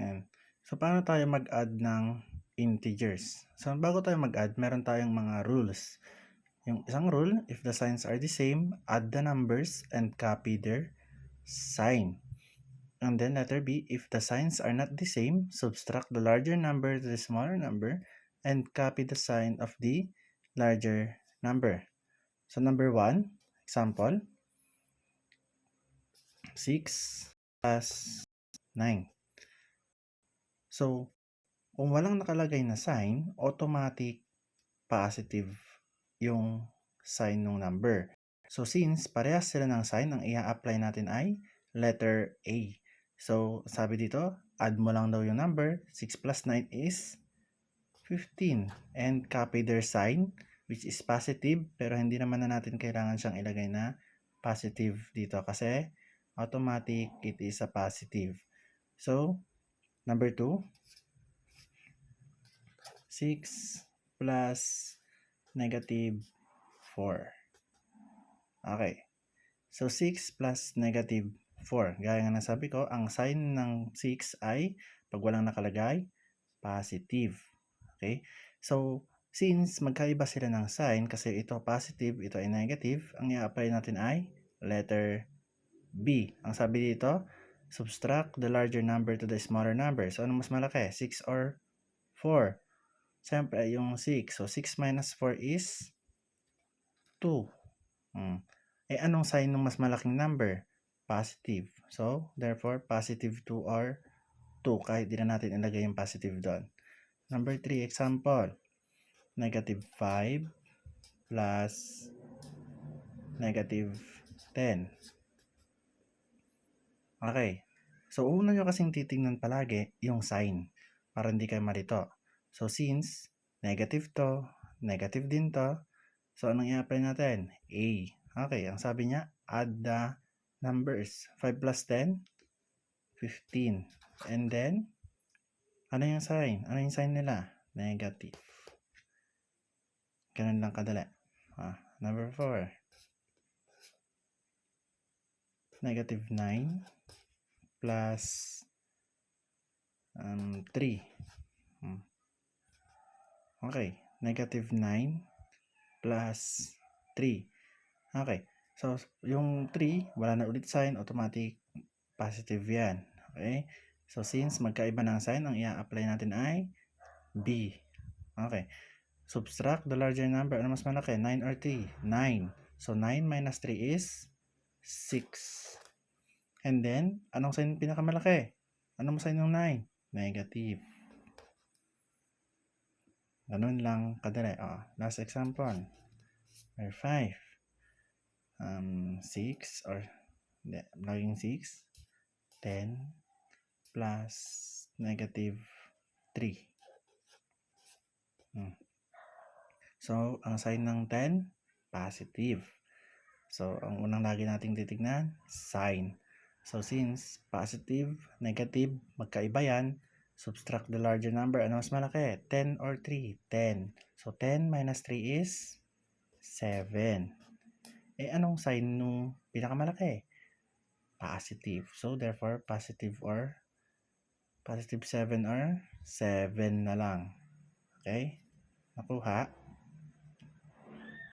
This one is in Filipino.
Ayan. So, paano tayo mag-add ng integers? So, bago tayo mag-add, meron tayong mga rules. Yung isang rule, if the signs are the same, add the numbers and copy their sign. And then letter B, if the signs are not the same, subtract the larger number to the smaller number and copy the sign of the larger number. So, number 1, example, 6 plus 9. So, kung walang nakalagay na sign, automatic positive yung sign ng number. So, since parehas sila ng sign, ang i-apply natin ay letter A. So, sabi dito, add mo lang daw yung number. 6 plus 9 is 15. And copy their sign, which is positive, pero hindi naman na natin kailangan siyang ilagay na positive dito kasi automatic it is a positive. So, number 2, 6 plus negative 4. Okay. So, 6 plus negative 4. Gaya nga ng sabi ko, ang sign ng 6 ay, pag walang nakalagay, positive. Okay? So, since magkaiba sila ng sign, kasi ito positive, ito ay negative, ang i-apply natin ay letter B. Ang sabi dito, subtract the larger number to the smaller number. So, ano mas malaki? 6 or 4? Siyempre, yung 6. So, 6 minus 4 is 2. Hmm. Eh, anong sign ng mas malaking number? Positive. So, therefore, positive 2 or 2. Kahit di na natin ilagay yung positive doon. Number 3, example. Negative 5 plus negative 10. Okay. So, una nyo kasing titingnan palagi yung sign para hindi kayo malito. So, since negative to, negative din to, so anong i-apply natin? A. Okay, ang sabi niya, add the numbers. 5 plus 10, 15. And then, ano yung sign? Ano yung sign nila? Negative. Ganun lang kadali. Ah, number 4. Negative 9 plus um, 3. Hmm. Okay. Negative 9 plus 3. Okay. So, yung 3, wala na ulit sign, automatic positive yan. Okay? So, since magkaiba ng sign, ang i-apply natin ay B. Okay. Subtract the larger number. Ano mas malaki? 9 or 3? 9. So, 9 minus 3 is 6. And then, anong sign pinakamalaki? Anong sign ng 9? Negative. Ganun lang kadali. Oh, last example. Number 5. Um, 6 or hindi, laging 6. 10 plus negative 3. Hmm. So, ang sign ng 10, positive. So, ang unang lagi nating titignan, sign. So, since positive, negative, magkaiba yan, subtract the larger number. Ano mas malaki? 10 or 3? 10. So, 10 minus 3 is 7. Eh, anong sign nung pinakamalaki? Positive. So, therefore, positive or positive 7 or 7 na lang. Okay? Nakuha?